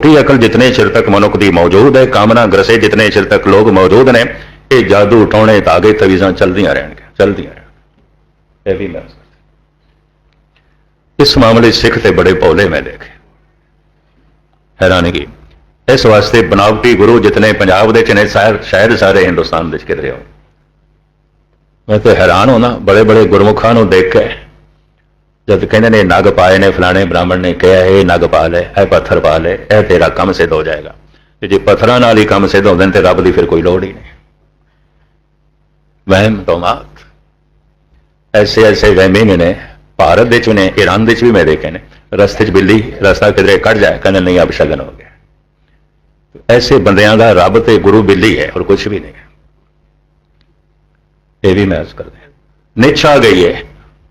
ਝੂਠੀ ਅਕਲ ਜਿਤਨੇ ਚਿਰ ਤੱਕ ਮਨੁੱਖ ਦੀ ਮੌਜੂਦ ਹੈ, ਕਾਮਨਾ ਗ੍ਰਸੇ ਜਿਤਨੇ ਚਿਰ ਤੱਕ ਲੋਕ ਮੌਜੂਦ ਨੇ, ਇਹ ਜਾਦੂ ਟੋਣੇ ਧਾਗੇ ਤਵੀਜ਼ਾਂ ਚੱਲਦੀਆਂ ਰਹਿਣਗੀਆਂ ਚੱਲਦੀਆਂ ਰਹਿਣਗੀਆਂ। ਇਹ ਵੀ ਮੈਂ ਇਸ ਮਾਮਲੇ ਸਿੱਖ ਤੇ ਬੜੇ ਪੌਲੇ ਮੈਂ ਦੇਖੇ। ਹੈਰਾਨਗੀ, ਇਸ ਵਾਸਤੇ ਬਨਾਵਟੀ ਗੁਰੂ ਜਿਤਨੇ ਪੰਜਾਬ ਦੇ ਚ ਨੇ, ਸ਼ਾਇਦ ਸ਼ਾਇਦ ਸਾਰੇ ਹਿੰਦੁਸਤਾਨ ਦੇ ਚ ਕਿਧਰੇ ਹੋ ਮੈਂ ਤਾਂ ਹੈਰਾਨ ਹੋਣਾ ਬੜੇ ਬੜੇ ਗੁਰਮੁਖਾਂ ਨੂੰ ਦੇਖ ਕੇ ਜਦ ਕਹਿੰਦੇ ਨੇ, ਨਗ ਪਾਏ ਨੇ ਫਲਾਣੇ ਬ੍ਰਾਹਮਣ ਨੇ ਕਿਹਾ ਇਹ ਨਗ ਪਾ ਲੈ, ਇਹ ਪੱਥਰ ਪਾ ਲੈ, ਇਹ ਤੇਰਾ ਕੰਮ ਸਿੱਧ ਹੋ ਜਾਏਗਾ। ਤੇ ਜੇ ਪੱਥਰਾਂ ਨਾਲ ਹੀ ਕੰਮ ਸਿੱਧ ਹੁੰਦੇ ਨੇ, ਤੇ ਰੱਬ ਦੀ ਫਿਰ ਕੋਈ ਲੋੜ ਹੀ ਨਹੀਂ। ਵਹਿਮ ਤੋਮਾਤ ਐਸੇ ਐਸੇ ਵਹਿਮੀ ਨੇ ਭਾਰਤ ਦੇ ਚ ਨੇ, ਈਰਾਨ ਦੇ ਚ ਵੀ ਮੈਂ ਦੇਖੇ ਨੇ। ਰਸਤੇ 'ਚ ਬਿੱਲੀ, ਰਸਤਾ ਕਿਧਰੇ ਕੱਢ ਜਾਏ, ਕਹਿੰਦੇ ਨਹੀਂ ਅਬ ਸ਼ਗਨ ਹੋ ਗਿਆ। ਐਸੇ ਬੰਦਿਆਂ ਦਾ ਰੱਬ ਤੇ ਗੁਰੂ ਬਿੱਲੀ ਹੈ, ਹੋਰ ਕੁਝ ਵੀ ਨਹੀਂ ਇਹ ਵੀ ਮੈਂ ਅਰਜ਼ ਕਰਦੇ ਨਿਛਾ ਗਈ ਹੈ।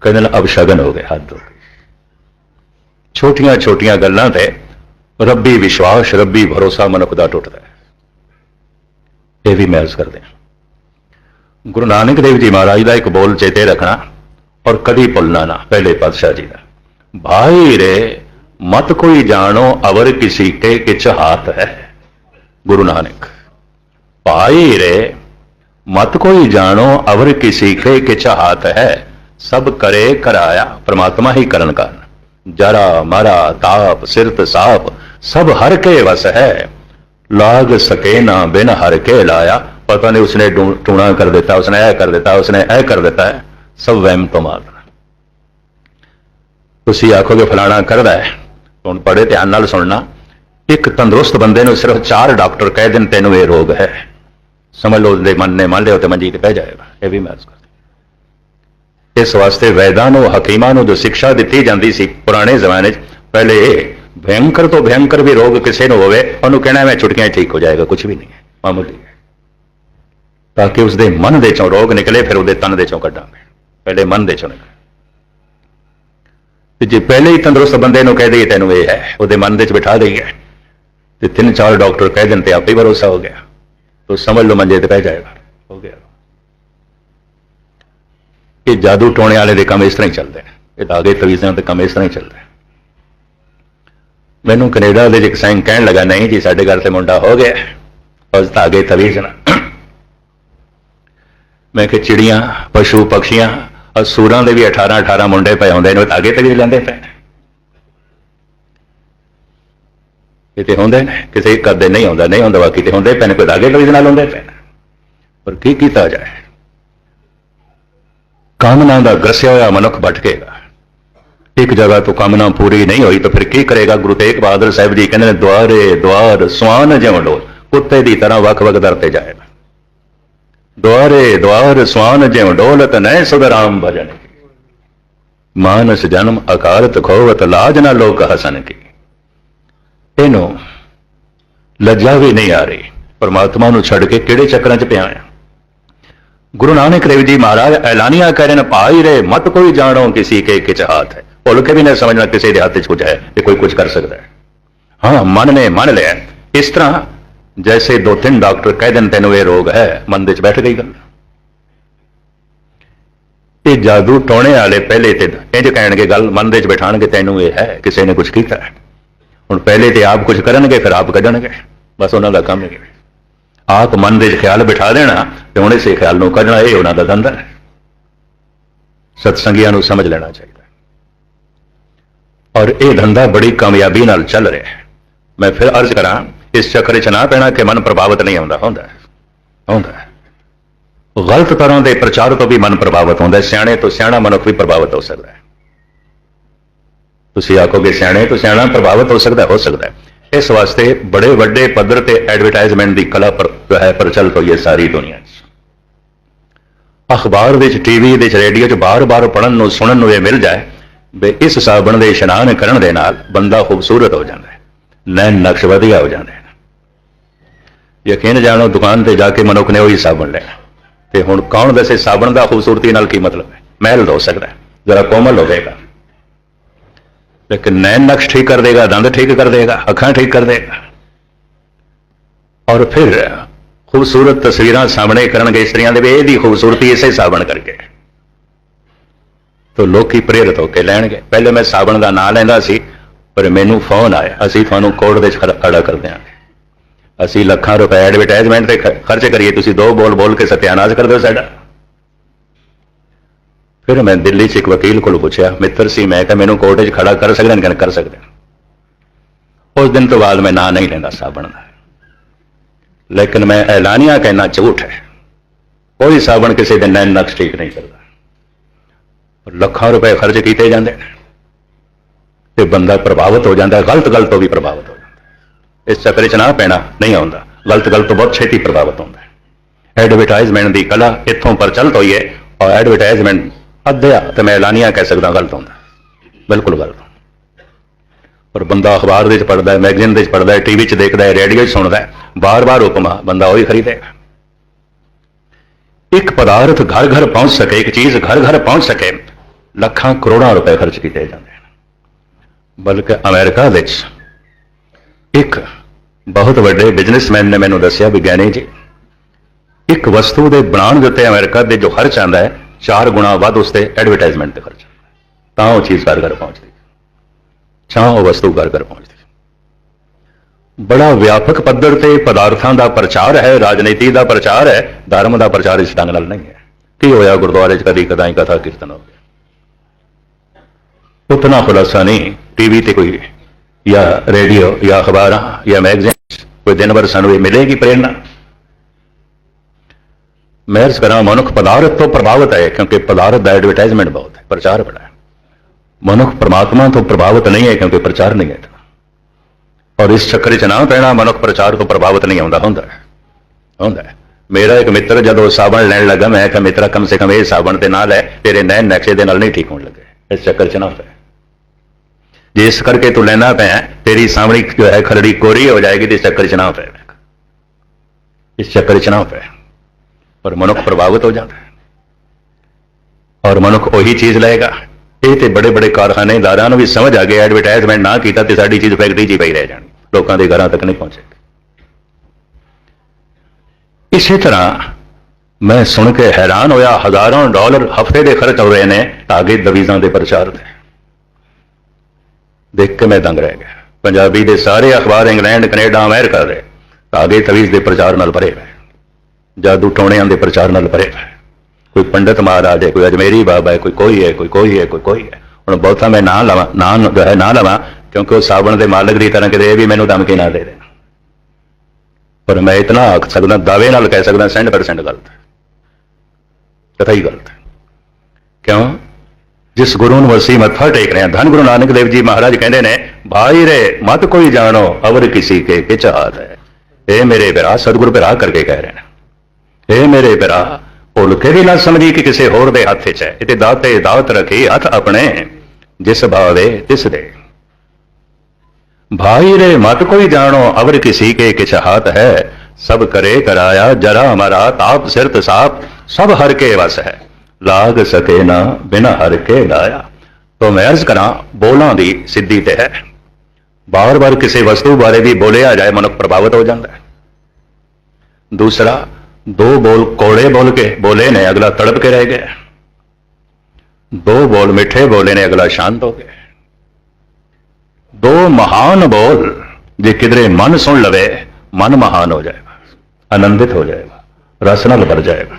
ਕਹਿੰਦੇ ਨੇ ਅਬਸ਼ਗਨ ਹੋ ਗਏ ਹੱਦ ਹੋ ਗਈ। ਛੋਟੀਆਂ ਛੋਟੀਆਂ ਗੱਲਾਂ ਤੇ ਰੱਬੀ ਵਿਸ਼ਵਾਸ, ਰੱਬੀ ਭਰੋਸਾ ਮਨੁੱਖ ਦਾ ਟੁੱਟਦਾ ਹੈ। ਇਹ ਵੀ ਮੈਂ ਅਰਜ਼ ਕਰਦੇ ਹਾਂ। ਗੁਰੂ ਨਾਨਕ ਦੇਵ ਜੀ ਮਹਾਰਾਜ ਦਾ ਇੱਕ ਬੋਲ ਚੇਤੇ ਰੱਖਣਾ ਔਰ ਕਦੀ ਭੁੱਲਣਾ ਨਾ, ਪਹਿਲੇ ਪਾਤਸ਼ਾਹ ਜੀ ਦਾ। ਭਾਈ ਰੇ, ਮਤ ਕੋਈ ਜਾਣੋ ਅਵਰ ਕਿਸੀ ਕੇ ਕਿਛ ਹਾਥ ਹੈ। ਗੁਰੂ ਨਾਨਕ, ਭਾਈ ਰੇ, ਮਤ ਕੋਈ ਜਾਣੋ ਅਵਰ ਕਿਸੀ ਕੇ ਕਿਛ ਹਾਥ ਹੈ। ਸਭ ਕਰੇ ਕਰਾਇਆ ਪ੍ਰਮਾਤਮਾ ਹੀ ਕਰਨ ਕਾਰਨ। ਜਰਾ ਮਾਰਾ ਤਾਪ ਸਿਰਤ ਸਾਪ ਸਭ ਹਰ ਕੇ ਵਸ ਹੈ। ਲਾਗ ਸਕੇ ਨਾ ਬਿਨ ਹਰ ਕੇ ਲਾਇਆ। ਪਤਾ ਨਹੀਂ ਉਸਨੇ ਟੂਣਾ ਕਰ ਦਿੱਤਾ, ਉਸਨੇ ਇਹ ਕਰ ਦਿੱਤਾ, ਉਸਨੇ ਇਹ ਕਰ ਦਿੱਤਾ ਸਭ ਵਹਿਮ ਤੋਂ ਮਾਰ ਤੁਸੀਂ ਆਖੋਗੇ ਫਲਾਣਾ ਕਰਦਾ ਹੈ। ਹੁਣ ਬੜੇ ਧਿਆਨ ਨਾਲ ਸੁਣਨਾ। ਇੱਕ ਤੰਦਰੁਸਤ ਬੰਦੇ ਨੂੰ ਸਿਰਫ ਚਾਰ ਡਾਕਟਰ ਕਹਿ ਦੇਣ, ਤੈਨੂੰ ਇਹ ਰੋਗ ਹੈ। ਸਮਝ ਲਓ ਦੇ ਮਨ ਨੇ ਮੰਨ ਲਿਆ ਤੇ ਮੰਜੀ ਤੇ ਪੈ ਜਾਏਗਾ। ਇਹ ਵੀ ਮੈਂ ਅਰਜ਼ ਕਰਦਾ। ਇਸ ਵਾਸਤੇ ਵੈਦਾਂ ਨੂੰ, ਹਕੀਮਾਂ ਨੂੰ ਜੋ ਸਿੱਖਿਆ ਦਿੱਤੀ ਜਾਂਦੀ ਸੀ ਪੁਰਾਣੇ ਜ਼ਮਾਨੇ 'ਚ, ਪਹਿਲੇ ਇਹ ਭਯੰਕਰ ਤੋਂ ਭਯੰਕਰ ਵੀ ਰੋਗ ਕਿਸੇ ਨੂੰ ਹੋਵੇ, ਉਹਨੂੰ ਕਹਿਣਾ ਮੈਂ ਛੁੱਟੀਆਂ ਠੀਕ ਹੋ ਜਾਏਗਾ ਕੁਝ ਵੀ ਨਹੀਂ ਹੈ, ਮਾਮੂਲੀ ਹੈ। ਤਾਂ ਕਿ ਉਸਦੇ ਮਨ ਦੇ ਚੋਂ ਰੋਗ ਨਿਕਲੇ, ਫਿਰ ਉਹਦੇ ਤਨ ਦੇ ਚੋਂ ਕੱਢਾਂਗੇ। ਪਹਿਲੇ ਮਨ ਦੇ ਚੋਂ ਨਿਕਲੇ। ਤੇ ਜੇ ਪਹਿਲੇ ਹੀ ਤੰਦਰੁਸਤ ਬੰਦੇ ਨੂੰ ਕਹਿ ਦਈਏ, ਤੈਨੂੰ ਇਹ ਹੈ, ਉਹਦੇ ਮਨ ਦੇ ਵਿੱਚ ਬਿਠਾ ਦਈਏ। ਤੇ ਤਿੰਨ ਚਾਰ ਡਾਕਟਰ ਕਹਿ ਦਿੰਦੇ ਆਪੇ ਹੀ ਭਰੋਸਾ ਹੋ ਗਿਆ। ਤੋ ਸਮਝ ਲਓ ਮੰਜੇ ਤੇ ਪੈ ਜਾਏਗਾ, ਹੋ ਗਿਆ। ਇਹ ਜਾਦੂ ਟੋਣੇ ਵਾਲੇ ਦੇ ਕੰਮ ਇਸ ਤਰ੍ਹਾਂ ਹੀ ਚੱਲਦੇ ਨੇ। ਇਹ ਧਾਗੇ ਤਵੀਜ਼ਾਂ ਤੇ ਕੰਮ ਇਸ ਤਰ੍ਹਾਂ ਹੀ ਚੱਲਦਾ ਮੈਨੂੰ ਕੈਨੇਡਾ ਦੇ ਇੱਕ ਸਾਈਂ ਕਹਿਣ ਲੱਗਾ, ਨਹੀਂ ਜੀ, ਸਾਡੇ ਘਰ ਤੇ ਮੁੰਡਾ ਹੋ ਗਿਆ ਉਸ ਧਾਗੇ ਤਵੀਜ਼ ਨਾਲ ਮੈਂ ਕਿ ਚਿੜੀਆਂ, ਪਸ਼ੂ ਪਕਸ਼ੀਆਂ ਅਸੂਰਾਂ ਦੇ ਵੀ 18 18 ਮੁੰਡੇ ਪਏ ਹੁੰਦੇ ਨੇ, ਉਹ ਧਾਗੇ ਤਵੀਜ਼ ਲੈਂਦੇ ਪਏ ਨੇ। ਕਿਤੇ ਹੁੰਦੇ ਨੇ, ਕਿਸੇ ਕਰਦੇ ਨਹੀਂ ਹੁੰਦਾ ਨਹੀਂ ਹੁੰਦਾ ਬਾਕੀ ਤੇ ਹੁੰਦੇ ਪਏ ਨੇ, ਕੋਈ ਧਾਗੇ ਤਵੀਜ਼ ਨਾਲ ਹੁੰਦੇ ਪੈਣ ਪਰ ਕੀ ਕੀਤਾ ਜਾਏ? ਕਾਮਨਾ ਦਾ ਗਰਸਿਆ ਹੋਇਆ ਮਨੁੱਖ ਭਟਕੇਗਾ ਇੱਕ ਜਗ੍ਹਾ ਤੋਂ ਕਾਮਨਾ ਪੂਰੀ ਨਹੀਂ ਹੋਈ ਤਾਂ ਫਿਰ ਕੀ ਕਰੇਗਾ? ਗੁਰੂ ਤੇਗ ਬਹਾਦਰ ਸਾਹਿਬ ਜੀ ਕਹਿੰਦੇ ਨੇ, ਦੁਆਰੇ, ਦੁਆਰ, ਸਵਾਨ ਜਿਉਂ ਡੋਲ, ਕੁੱਤੇ ਦੀ ਤਰ੍ਹਾਂ ਵੱਖ-ਵੱਖ ਦਰ ਤੇ ਜਾਏਗਾ। ਦੁਆਰੇ, ਦੁਆਰ, ਸਵਾਨ ਜਿਉਂ ਡੋਲਤ ਨੈ ਸੁਧ ਭਜਨ ਮਾਨਸ ਜਨਮ ਅਕਾਲਤ ਖੋਵਤ, ਲਾਜ ਨਾ ਲੋਕ ਹਸਨ ਕੀ। ਇਹਨੂੰ ਲੱਜਾ ਵੀ ਨਹੀਂ ਆ ਰਹੀ। ਪਰਮਾਤਮਾ ਨੂੰ ਛੱਡ ਕੇ ਕਿਹੜੇ ਚੱਕਰਾਂ 'ਚ ਪਿਆ ਆ ਗੁਰੂ ਨਾਨਕ ਦੇਵ ਜੀ ਮਹਾਰਾਜ ਐਲਾਨੀਆਂ ਕਰਨ ਭਾਈ ਰੇ ਮਤ ਕੋਈ ਜਾਣੋ ਕਿਸੇ ਕੇ ਕਿਛ ਹਾਥ ਹੈ। ਭੁੱਲ ਕੇ ਵੀ ਨਾ ਸਮਝਣਾ ਕਿਸੇ ਦੇ ਹੱਥ 'ਚ ਕੁਝ ਹੈ ਤੇ ਕੋਈ ਕੁਝ ਕਰ ਸਕਦਾ ਹੈ। ਹਾਂ, ਮਨ ਨੇ ਮੰਨ ਲਿਆ। ਇਸ ਤਰ੍ਹਾਂ ਜੈਸੇ ਦੋ ਤਿੰਨ ਡਾਕਟਰ ਕਹਿ ਦੇਣ ਤੈਨੂੰ ਇਹ ਰੋਗ ਹੈ, ਮਨ ਦੇ 'ਚ ਬੈਠ ਗਈ ਗੱਲ। ਇਹ ਜਾਦੂ ਟੋਣੇ ਵਾਲੇ ਪਹਿਲੇ ਤੇ ਇੰਜ ਕਹਿਣਗੇ, ਗੱਲ ਮਨ ਦੇ 'ਚ ਬਿਠਾਣਗੇ, ਤੈਨੂੰ ਇਹ ਹੈ, ਕਿਸੇ ਨੇ ਕੁਝ ਕੀਤਾ ਹੁਣ ਪਹਿਲੇ ਤੇ ਆਪ ਕੁਝ ਕਰਨਗੇ, ਫਿਰ ਆਪ ਕੱਢਣਗੇ। ਬਸ ਉਹਨਾਂ ਦਾ ਕੰਮ ਹੈ। ਆਪ ਮਨ ਦੇ ਖਿਆਲ ਬਿਠਾ ਦੇਣਾ ਤੇ ਹੁਣ ਇਸੇ ਖਿਆਲ ਨੂੰ ਕੱਢਣਾ, ਇਹ ਉਹਨਾਂ ਦਾ ਧੰਦਾ ਹੈ। ਸਤਸੰਗੀਆਂ ਨੂੰ ਸਮਝ ਲੈਣਾ ਚਾਹੀਦਾ ਔਰ ਇਹ ਧੰਦਾ ਬੜੀ ਕਾਮਯਾਬੀ ਨਾਲ ਚੱਲ ਰਿਹਾ ਹੈ। ਮੈਂ ਫਿਰ ਅਰਜ਼ ਕਰਾਂ, ਇਸ ਚੱਕਰ 'ਚ ਨਾ ਪੈਣਾ ਕਿ ਮਨ ਪ੍ਰਭਾਵਿਤ ਨਹੀਂ ਹੁੰਦਾ ਹੁੰਦਾ ਹੁੰਦਾ ਗਲਤ ਤਰ੍ਹਾਂ ਦੇ ਪ੍ਰਚਾਰ ਤੋਂ ਵੀ ਮਨ ਪ੍ਰਭਾਵਿਤ ਹੁੰਦਾ ਸਿਆਣੇ ਤੋਂ ਸਿਆਣਾ ਮਨੁੱਖ ਵੀ ਪ੍ਰਭਾਵਿਤ ਹੋ ਸਕਦਾ ਹੈ। ਤੁਸੀਂ ਆਖੋਗੇ ਸਿਆਣੇ ਤੋਂ ਸਿਆਣਾ ਪ੍ਰਭਾਵਿਤ ਹੋ ਸਕਦਾ ਹੋ ਸਕਦਾ ਇਸ ਵਾਸਤੇ ਬੜੇ ਵੱਡੇ ਪੱਧਰ ਤੇ ਐਡਵਰਟਾਈਜ਼ਮੈਂਟ ਦੀ ਕਲਾ ਪਰ, ਜੋ ਹੈ ਪ੍ਰਚਲਿਤ ਹੋਈ ਹੈ ਸਾਰੀ ਦੁਨੀਆ 'ਚ। ਅਖਬਾਰ ਵਿੱਚ ਟੀਵੀ ਵਿੱਚ ਰੇਡੀਓ 'ਚ ਬਾਰ-ਬਾਰ ਪੜਨ ਨੂੰ, ਸੁਣਨ ਨੂੰ ਇਹ ਮਿਲ ਜਾਏ ਵੀ ਇਸ ਸਾਬਣ ਦੇ ਇਸ਼ਨਾਨ ਕਰਨ ਦੇ ਨਾਲ ਬੰਦਾ ਖੂਬਸੂਰਤ ਹੋ ਜਾਂਦਾ ਹੈ, ਨੈਣ ਨਕਸ਼ ਵਧੀਆ ਹੋ ਜਾਂਦੇ ਨੇ ਯਕੀਨ ਜਾਣੋ, ਦੁਕਾਨ ਤੇ ਜਾ ਕੇ ਮਨੁੱਖ ਨੇ ਉਹੀ ਸਾਬਣ ਲੈਣਾ। ਤੇ ਹੁਣ ਕੌਣ ਦੱਸੇ ਸਾਬਣ ਦਾ ਖੂਬਸੂਰਤੀ ਨਾਲ ਕੀ ਮਤਲਬ ਹੈ? ਮਹਿਲ ਹੋ ਸਕਦਾ ਜ਼ਰਾ ਕੋਮਲ ਹੋਵੇਗਾ। ਲੇਕਿਨ ਨੈਣ ਨਕਸ਼ ਠੀਕ ਕਰ ਦੇਗਾ, ਦੰਦ ਠੀਕ ਕਰ ਦੇਗਾ, ਅੱਖਾਂ ਠੀਕ ਕਰ ਦੇਗਾ। ਔਰ ਫਿਰ ਖੂਬਸੂਰਤ ਤਸਵੀਰਾਂ ਸਾਹਮਣੇ ਕਰਨਗੇ ਇਸਤਰੀਆਂ ਦੇ ਵੀ, ਇਹਦੀ ਖੂਬਸੂਰਤੀ ਇਸੇ ਸਾਬਣ ਕਰਕੇ। ਤੋ ਲੋਕੀ ਪ੍ਰੇਰਿਤ ਹੋ ਕੇ ਲੈਣਗੇ। ਪਹਿਲੇ ਮੈਂ ਸਾਬਣ ਦਾ ਨਾਂ ਲੈਂਦਾ ਸੀ, ਪਰ ਮੈਨੂੰ ਫੋਨ ਆਇਆ। ਅਸੀਂ ਤੁਹਾਨੂੰ ਕੋਰਟ ਦੇ ਵਿੱਚ ਖੜਾ ਖੜਾ ਕਰ ਦਿਆਂਗੇ। ਅਸੀਂ ਲੱਖਾਂ ਰੁਪਏ ਐਡਵਰਟਾਈਜ਼ਮੈਂਟ ਤੇ ਖਰਚ ਕਰੀਏ। ਤੁਸੀਂ ਦੋ ਬੋਲ ਬੋਲ ਕੇ ਸਤਿਆਨਾਸ਼ ਕਰ ਦਿਓ ਸਾਡਾ। ਫਿਰ ਮੈਂ ਦਿੱਲੀ 'ਚ ਇੱਕ ਵਕੀਲ ਕੋਲ ਪੁੱਛਿਆ, ਮਿੱਤਰ ਸੀ, ਮੈਂ ਕਿਹਾ ਮੈਨੂੰ ਕੋਰਟ 'ਚ ਖੜਾ ਕਰ ਸਕਦੇ ਨੇ ਕਹਿੰਦੇ ਕਰ ਸਕਦੇ ਉਸ ਦਿਨ ਤੋਂ ਬਾਅਦ ਮੈਂ ਨਾਂ ਨਹੀਂ ਲੈਂਦਾ ਸਾਬਣ ਦਾ ਲੇਕਿਨ ਮੈਂ ਐਲਾਨੀਆਂ ਕਹਿਣਾ ਝੂਠ ਹੈ। ਕੋਈ ਸਾਬਣ ਕਿਸੇ ਦੇ ਨੈਣ ਨਕਸ਼ ਠੀਕ ਨਹੀਂ ਕਰਦਾ। ਲੱਖਾਂ ਰੁਪਏ ਖਰਚ ਕੀਤੇ ਜਾਂਦੇ ਨੇ। ਤੇ ਬੰਦਾ ਪ੍ਰਭਾਵਿਤ ਹੋ ਜਾਂਦਾ, ਗਲਤ ਗਲਤ ਤੋਂ ਵੀ ਪ੍ਰਭਾਵਿਤ ਹੋ ਜਾਂਦਾ ਇਸ ਚੱਕਰ 'ਚ ਨਾ ਪੈਣਾ ਨਹੀਂ ਆਉਂਦਾ। ਗਲਤ ਗਲਤ ਤੋਂ ਬਹੁਤ ਛੇਤੀ ਪ੍ਰਭਾਵਿਤ ਹੁੰਦਾ ਐਡਵਰਟਾਈਜ਼ਮੈਂਟ ਦੀ ਕਲਾ ਇੱਥੋਂ ਪ੍ਰਚਲਿਤ ਹੋਈ ਹੈ ਔਰ ਐਡਵਰਟਾਈਜ਼ਮੈਂਟ ਅੱਧਿਆ ਤੇ ਮੈਂ ਐਲਾਨੀਆਂ ਕਹਿ ਸਕਦਾ ਗਲਤ ਹੁੰਦਾ। ਬਿਲਕੁਲ ਗਲਤ ਪਰ ਬੰਦਾ ਅਖਬਾਰ ਦੇ ਵਿੱਚ ਪੜਦਾ ਹੈ, ਮੈਗਜ਼ੀਨ ਦੇ ਵਿੱਚ ਪੜਦਾ ਹੈ, ਟੀਵੀ 'ਚ ਦੇਖਦਾ ਹੈ, ਰੇਡੀਓ 'ਚ ਸੁਣਦਾ ਹੈ ਬਾਰ-ਬਾਰ ਹੁਕਮਾਂ ਬੰਦਾ ਉਹੀ ਖਰੀਦੇਗਾ। ਇੱਕ ਪਦਾਰਥ ਘਰ ਘਰ ਪਹੁੰਚ ਸਕੇ, ਇੱਕ ਚੀਜ਼ ਘਰ ਘਰ ਪਹੁੰਚ ਸਕੇ, ਲੱਖਾਂ ਕਰੋੜਾਂ ਰੁਪਏ ਖਰਚ ਕੀਤੇ ਜਾਂਦੇ ਹਨ। ਬਲਕਿ ਅਮਰੀਕਾ ਵਿੱਚ ਇੱਕ ਬਹੁਤ ਵੱਡੇ ਬਿਜ਼ਨਸਮੈਨ ਨੇ ਮੈਨੂੰ ਦੱਸਿਆ, ਵਿਗਿਆਨੀ ਜੀ। ਇੱਕ ਵਸਤੂ ਦੇ ਬਣਾਉਣ ਦੇ ਉੱਤੇ ਅਮਰੀਕਾ ਦੇ ਜੋ ਖਰਚ ਆਂਦਾ ਹੈ ਚਾਰ ਗੁਣਾ ਵੱਧ ਉਸ ਤੇ ਐਡਵਰਟਾਈਜ਼ਮੈਂਟ ਤੇ ਖਰਚ ਤਾਂ ਉਹ ਚੀਜ਼ ਘਰ ਘਰ ਪਹੁੰਚਦੀ ਹੈ। ਉਹ ਵਸਤੂ ਘਰ ਘਰ ਪਹੁੰਚਦੀ ਬੜਾ ਵਿਆਪਕ ਪੱਧਰ ਤੇ ਪਦਾਰਥਾਂ ਦਾ ਪ੍ਰਚਾਰ ਹੈ ਰਾਜਨੀਤੀ ਦਾ ਪ੍ਰਚਾਰ ਹੈ ਧਰਮ ਦਾ ਪ੍ਰਚਾਰ ਇਸ ਢੰਗ ਨਾਲ ਨਹੀਂ ਹੈ ਕੀ ਹੋਇਆ ਗੁਰਦੁਆਰੇ 'ਚ ਕਦੀ ਕਦਾਈ ਕਥਾ ਕੀਰਤਨ ਹੋ ਗਿਆ ਉਤਨਾ ਖੁਲਾਸਾ ਨਹੀਂ ਟੀਵੀ ਤੇ ਕੋਈ ਜਾਂ ਰੇਡੀਓ ਜਾਂ ਅਖਬਾਰਾਂ ਜਾਂ ਮੈਗਜ਼ੀਨ ਕੋਈ ਦਿਨ ਭਰ ਸਾਨੂੰ ਇਹ ਮਿਲੇਗੀ ਪ੍ਰੇਰਣਾ ਮੈਂ ਇਸ ਕਰਾਂ ਮਨੁੱਖ ਪਦਾਰਥ ਤੋਂ ਪ੍ਰਭਾਵਿਤ ਹੈ ਕਿਉਂਕਿ ਪਦਾਰਥ ਦਾ ਐਡਵਰਟਾਈਜ਼ਮੈਂਟ ਬਹੁਤ ਹੈ ਪ੍ਰਚਾਰ ਬੜਾ ਹੈ ਮਨੁੱਖ ਪਰਮਾਤਮਾ ਤੋਂ ਪ੍ਰਭਾਵਿਤ ਨਹੀਂ ਹੈ ਕਿਉਂਕਿ ਪ੍ਰਚਾਰ ਨਹੀਂ ਹੈ ਇਤਨਾ ਔਰ ਇਸ ਚੱਕਰ 'ਚ ਨਾ ਪੈਣਾ ਮਨੁੱਖ ਪ੍ਰਚਾਰ ਤੋਂ ਪ੍ਰਭਾਵਿਤ ਨਹੀਂ ਹੁੰਦਾ ਹੁੰਦਾ ਹੈ ਹੁੰਦਾ ਹੈ ਮੇਰਾ ਇੱਕ ਮਿੱਤਰ ਜਦੋਂ ਸਾਬਣ ਲੈਣ ਲੱਗਾ ਮੈਂ ਕਿਹਾ ਮਿੱਤਰਾ ਕਮ ਸੇ ਕਮ ਇਹ ਸਾਬਣ ਤੇ ਨਾ ਲੈ ਤੇਰੇ ਨੈਣ ਨਕਸ਼ੇ ਦੇ ਨਾਲ ਨਹੀਂ ਠੀਕ ਹੋਣ ਲੱਗੇ ਇਸ ਚੱਕਰ 'ਚ ਨਾ ਪੈ ਜੇ ਇਸ ਕਰਕੇ ਤੂੰ ਲੈਣਾ ਪਿਆ ਤੇਰੀ ਸਾਹਮਣੀ ਜੋ ਹੈ ਖਰੜੀ ਕੋਰੀ ਹੋ ਜਾਏਗੀ ਤੇ ਇਸ ਚੱਕਰ 'ਚ ਨਾ ਪੈ ਇਸ ਚੱਕਰ 'ਚ ਨਾ ਪੈ ਪਰ ਮਨੁੱਖ ਪ੍ਰਭਾਵਿਤ ਹੋ ਜਾਂਦਾ ਹੈ। ਔਰ ਮਨੁੱਖ ਉਹੀ ਚੀਜ਼ ਲਏਗਾ। ਇਹ ਤੇ ਬੜੇ ਬੜੇ ਕਾਰਖਾਨੇਦਾਰਾਂ ਨੂੰ ਵੀ ਸਮਝ ਆ ਗਈ ਐਡਵਰਟਾਈਜ਼ਮੈਂਟ ਨਾ ਕੀਤਾ ਤੇ ਸਾਡੀ ਚੀਜ਼ ਫੈਕਟਰੀ 'ਚ ਹੀ ਪਈ ਰਹਿ ਜਾਣੀ। ਲੋਕਾਂ ਦੇ ਘਰਾਂ ਤੱਕ ਨਹੀਂ ਪਹੁੰਚੇਗੀ ਇਸੇ ਤਰ੍ਹਾਂ ਮੈਂ ਸੁਣ ਕੇ ਹੈਰਾਨ ਹੋਇਆ, ਹਜ਼ਾਰਾਂ ਡਾਲਰ ਹਫ਼ਤੇ ਦੇ ਖਰਚ ਹੋ ਰਹੇ ਨੇ ਧਾਗੇ ਦਵੀਜ਼ਾਂ ਦੇ ਪ੍ਰਚਾਰ ਤੇ। ਦੇਖ ਕੇ ਮੈਂ ਦੰਗ ਰਹਿ ਗਿਆ। ਪੰਜਾਬੀ ਦੇ ਸਾਰੇ ਅਖਬਾਰ ਇੰਗਲੈਂਡ, ਕੈਨੇਡਾ, ਅਮਰੀਕਾ ਦੇ ਆਗੇ ਤਵੀਜ਼ ਦੇ ਪ੍ਰਚਾਰ ਨਾਲ ਭਰੇ ਹੋਏ। ਜਾਦੂ ਟੋਣਿਆਂ ਦੇ ਪ੍ਰਚਾਰ ਨਾਲ ਭਰੇ ਹੋਏ। ਕੋਈ ਪੰਡਤ ਮਹਾਰਾਜ ਹੈ, ਕੋਈ ਅਜਮੇਰੀ ਬਾਬਾ ਹੈ, ਕੋਈ ਕੋਈ ਹੈ, ਕੋਈ ਕੋਈ ਹੈ, ਕੋਈ ਕੋਈ ਹੈ। ਹੁਣ ਬਹੁਤਾ ਮੈਂ ਨਾ ਲਵਾਂ, ਨਾ ਜੋ ਲਵਾਂ, ਕਿਉਂਕਿ ਉਹ ਸਾਬਣ ਦੇ ਮਾਲਕ ਦੀ ਤਰ੍ਹਾਂ ਕਿਤੇ ਇਹ ਵੀ ਮੈਨੂੰ ਧਮਕੀ ਨਾ ਦੇ ਦੇਣ। ਪਰ ਮੈਂ ਇਤਨਾ ਆਖ ਸਕਦਾ, ਦਾਅਵੇ ਨਾਲ ਕਹਿ ਸਕਦਾ 100% ਗਲਤ ਹੈ। ਹੀ ਗਲਤ ਹੈ। ਕਿਉਂ? ਜਿਸ ਗੁਰੂ ਨੂੰ ਅਸੀਂ ਮੱਥਾ ਟੇਕ ਰਹੇ ਹਾਂ, ਧੰਨ ਗੁਰੂ ਨਾਨਕ ਦੇਵ ਜੀ ਮਹਾਰਾਜ ਕਹਿੰਦੇ ਨੇ ਭਾਈ ਰੇ ਮਤ ਕੋਈ ਜਾਣੋ, ਅਵਰ ਕਿਸੇ ਕੇ ਕਿਚਾਤ ਹੈ। ਇਹ ਮੇਰੇ ਭਰਾ ਸਤਿਗੁਰੂ ਭਰਾ ਕਰਕੇ ਕਹਿ ਰਹੇ ਨੇ। ਏ ਮੇਰੇ ਭਰਾ ਭੁੱਲ ਕੇ ਵੀ ਨਾ ਸਮਝੀ ਕਿ ਕਿਸੇ ਹੋਰ ਦੇ ਹੱਥ 'ਚ ਹੈ? ਇਤੇ ਦਾਤੇ ਦਾਤ ਰਖੀ, ਹੱਥ ਆਪਣੇ। ਜਿਸ ਭਾਵੇ ਤਿਸ ਦੇ। ਭਾਈ ਰੇ ਮਤ ਕੋਈ ਜਾਣੋ, ਅਵਰ ਕਿਸੇ ਕੇ ਕਿਛ ਹੱਥ ਹੈ। ਸਭ ਕਰੇ ਕਰਾਇਆ ਜਰਾ ਹਮਾਰਾ ਤਾਪ ਸਿਰਤ ਸਾਪ, ਸਭ ਹਰ ਕੇ ਵਸ ਹੈ। ਲਾਗ ਸਕੇ ਨਾ, ਬਿਨਾ ਹਰ ਕੇ ਲਾਇਆ। ਤੋ ਮੈਂ ਅਰਜ਼ ਕਰਾਂ, ਬੋਲਾਂ ਦੀ ਸਿੱਧੀ ਤੇ ਹੈ। ਬਾਰ-ਬਾਰ ਕਿਸੇ ਵਸਤੂ ਬਾਰੇ ਵੀ ਬੋਲਿਆ ਜਾਏ, ਮਨੁੱਖ ਪ੍ਰਭਾਵਿਤ ਹੋ ਜਾਂਦਾ ਹੈ। ਦੂਸਰਾ ਦੋ ਬੋਲ ਕੋੜੇ ਬੋਲ ਕੇ ਬੋਲੇ ਨੇ, ਅਗਲਾ ਤੜਪ ਕੇ ਰਹਿ ਗਿਆ। ਦੋ ਬੋਲ ਮਿੱਠੇ ਬੋਲੇ ਨੇ, ਅਗਲਾ ਸ਼ਾਂਤ ਹੋ ਗਿਆ। ਦੋ ਮਹਾਨ ਬੋਲ ਜੇ ਕਿਧਰੇ ਮਨ ਸੁਣ ਲਵੇ, ਮਨ ਮਹਾਨ ਹੋ ਜਾਏਗਾ, ਆਨੰਦਿਤ ਹੋ ਜਾਏਗਾ, ਰਸ ਨਾਲ ਭਰ ਜਾਏਗਾ।